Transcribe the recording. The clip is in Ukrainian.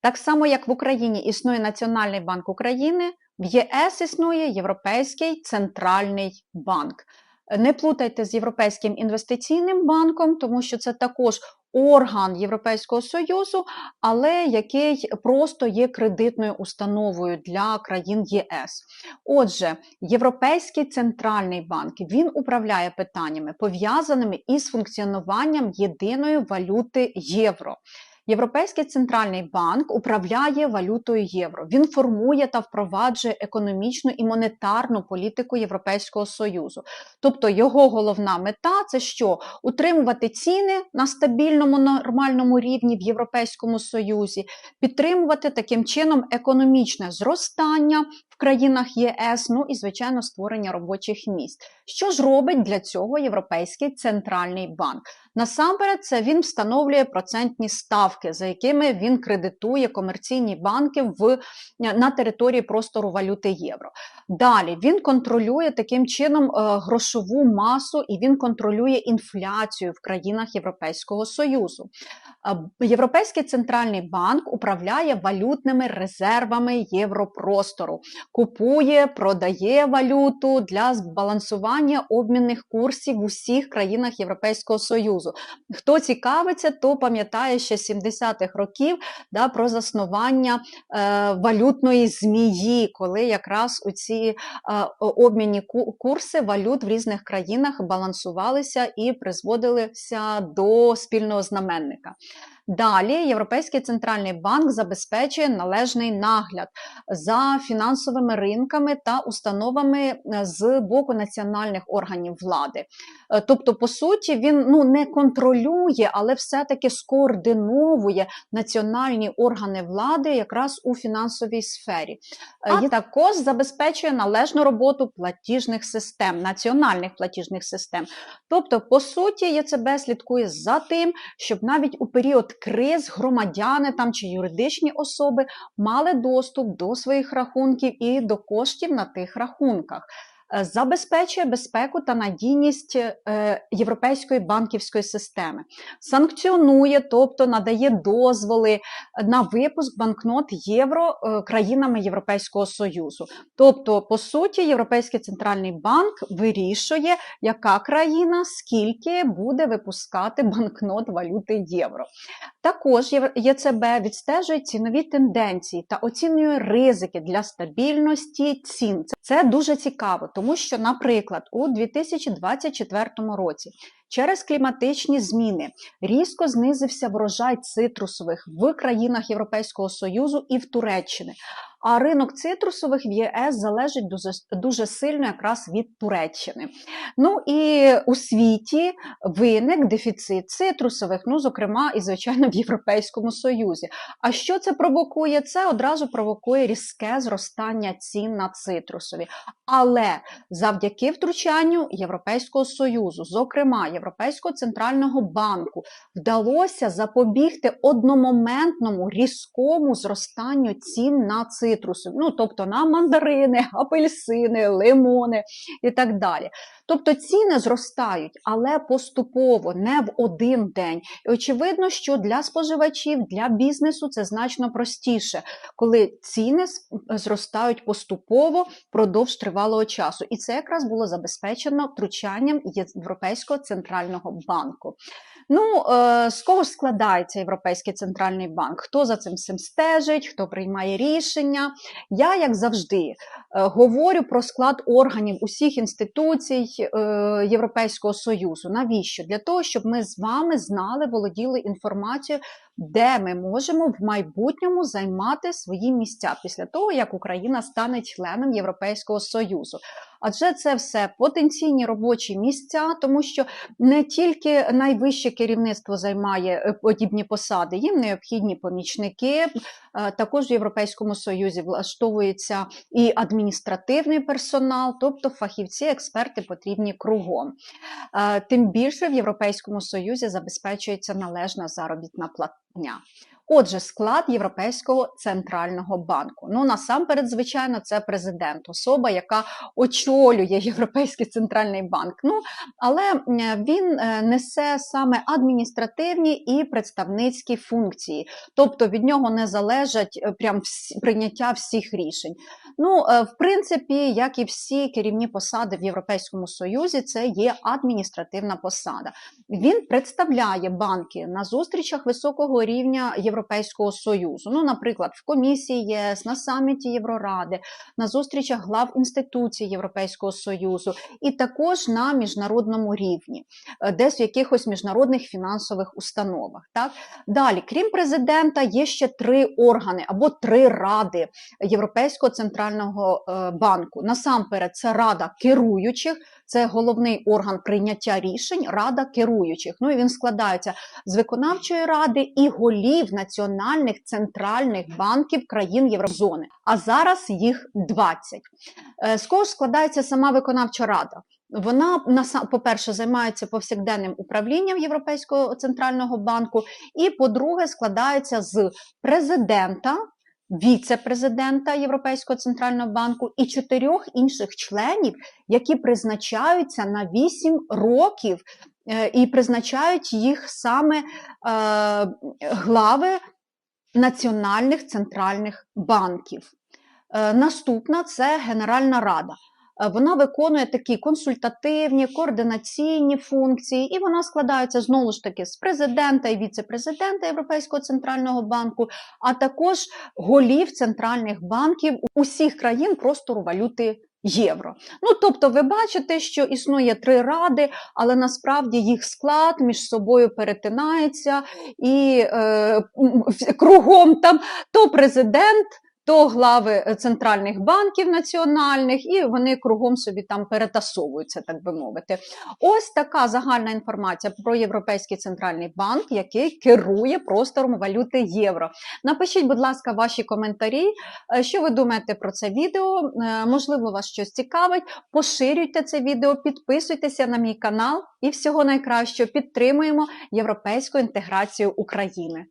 Так само, як в Україні існує Національний банк України, в ЄС існує Європейський центральний банк. Не плутайте з Європейським інвестиційним банком, тому що це також орган Європейського Союзу, але який просто є кредитною установою для країн ЄС. Отже, Європейський центральний банк він управляє питаннями, пов'язаними із функціонуванням єдиної валюти євро. Європейський центральний банк управляє валютою євро. Він формує та впроваджує економічну і монетарну політику Європейського союзу. Тобто його головна мета це що? Утримувати ціни на стабільному нормальному рівні в Європейському Союзі, підтримувати таким чином економічне зростання в країнах ЄС, ну і звичайно створення робочих місць. Що ж робить для цього Європейський центральний банк? Насамперед, це він встановлює процентні ставки, за якими він кредитує комерційні банки в, на території простору валюти євро. Далі він контролює таким чином е, грошову масу і він контролює інфляцію в країнах Європейського Союзу. Європейський центральний банк управляє валютними резервами європростору, купує, продає валюту для збалансування обмінних курсів в усіх країнах Європейського Союзу. Хто цікавиться, то пам'ятає ще 70-х років да, про заснування е, валютної змії, коли якраз у ці е, обмінні курси валют в різних країнах балансувалися і призводилися до спільного знаменника. Далі Європейський центральний банк забезпечує належний нагляд за фінансовими ринками та установами е, з боку національних органів влади. Е, тобто, по суті, він ну не контролює, але все-таки скоординовує національні органи влади якраз у фінансовій сфері. Е, і також забезпечує належну роботу платіжних систем, національних платіжних систем. Тобто, по суті, ЄЦБ слідкує за тим, щоб навіть у період криз громадяни там чи юридичні особи мали доступ до своїх рахунків і до коштів на тих рахунках. Е, забезпечує безпеку та надійність е, європейської банківської системи, санкціонує, тобто надає дозволи на випуск банкнот євро е, країнами Європейського Союзу. Тобто, по суті, Європейський центральний банк вирішує, яка країна скільки буде випускати банкнот валюти євро. Також ЄЦБ відстежує цінові тенденції та оцінює ризики для стабільності цін. Це дуже цікаво, тому що, наприклад, у 2024 році через кліматичні зміни різко знизився врожай цитрусових в країнах Європейського Союзу і в Туреччини. А ринок цитрусових в ЄС залежить дуже, дуже сильно якраз від Туреччини. Ну і у світі виник дефіцит цитрусових, ну, зокрема, і, звичайно, в Європейському Союзі. А що це провокує? Це одразу провокує різке зростання цін на цитрусові. Але завдяки втручанню Європейського Союзу, зокрема Європейського центрального банку, вдалося запобігти одномоментному різкому зростанню цін на цитрусові цитрусу, ну тобто на мандарини, апельсини, лимони і так далі. Тобто ціни зростають, але поступово, не в один день. І очевидно, що для споживачів, для бізнесу це значно простіше, коли ціни зростають поступово впродовж тривалого часу. І це якраз було забезпечено втручанням Європейського центрального банку. Ну, е, з кого ж складається Європейський центральний банк? Хто за цим всім стежить, хто приймає рішення? Я, як завжди, е, говорю про склад органів усіх інституцій е, Європейського Союзу. Навіщо? Для того, щоб ми з вами знали, володіли інформацією, де ми можемо в майбутньому займати свої місця після того, як Україна стане членом Європейського Союзу. Адже це все потенційні робочі місця, тому що не тільки найвище керівництво займає е, подібні посади, їм необхідні помічники. Е, також в Європейському Союзі влаштовується і адміністративний персонал, тобто фахівці, експерти потрібні кругом. Е, тим більше в Європейському Союзі забезпечується належна заробітна платня. Отже, склад Європейського центрального банку. Ну насамперед, звичайно, це президент, особа, яка очолює Європейський центральний банк. Ну але він е, несе саме адміністративні і представницькі функції, тобто від нього не залежать е, прям прийняття всіх рішень. Ну, е, в принципі, як і всі керівні посади в Європейському Союзі, це є адміністративна посада. Він представляє банки на зустрічах високого рівня Європейського Союзу. Ну, наприклад, в комісії ЄС, на саміті Євроради, на зустрічах глав інституцій Європейського Союзу, і також на міжнародному рівні, е, десь в якихось міжнародних фінансових установах. Так далі, крім президента, є ще три органи або три ради Європейського центрального е, банку. Насамперед, це рада керуючих, це головний орган прийняття рішень, рада керуючих. Ну і він складається з виконавчої ради і голів національних центральних банків країн Єврозони. А зараз їх 20. Е, З кого складається сама виконавча рада? Вона по-перше, займається повсякденним управлінням Європейського центрального банку, і по-друге, складається з президента, віце-президента Європейського центрального банку і чотирьох інших членів, які призначаються на 8 років і призначають їх саме е, глави національних центральних банків. Е, Наступна це Генеральна Рада. Е, Вона виконує такі консультативні, координаційні функції, і вона складається знову ж таки з президента і віце-президента Європейського центрального банку, а також голів центральних банків усіх країн простору валюти євро. Ну тобто, ви бачите, що існує три ради, але насправді їх склад між собою перетинається, і е, кругом там то президент. То глави е, центральних банків національних, і вони кругом собі там перетасовуються, так би мовити. Ось така загальна інформація про Європейський центральний банк, який керує простором валюти євро. Напишіть, будь ласка, ваші коментарі, е, що ви думаєте про це відео. Е, Можливо, вас щось цікавить. Поширюйте це відео, підписуйтеся на мій канал і всього найкращого підтримуємо європейську інтеграцію України.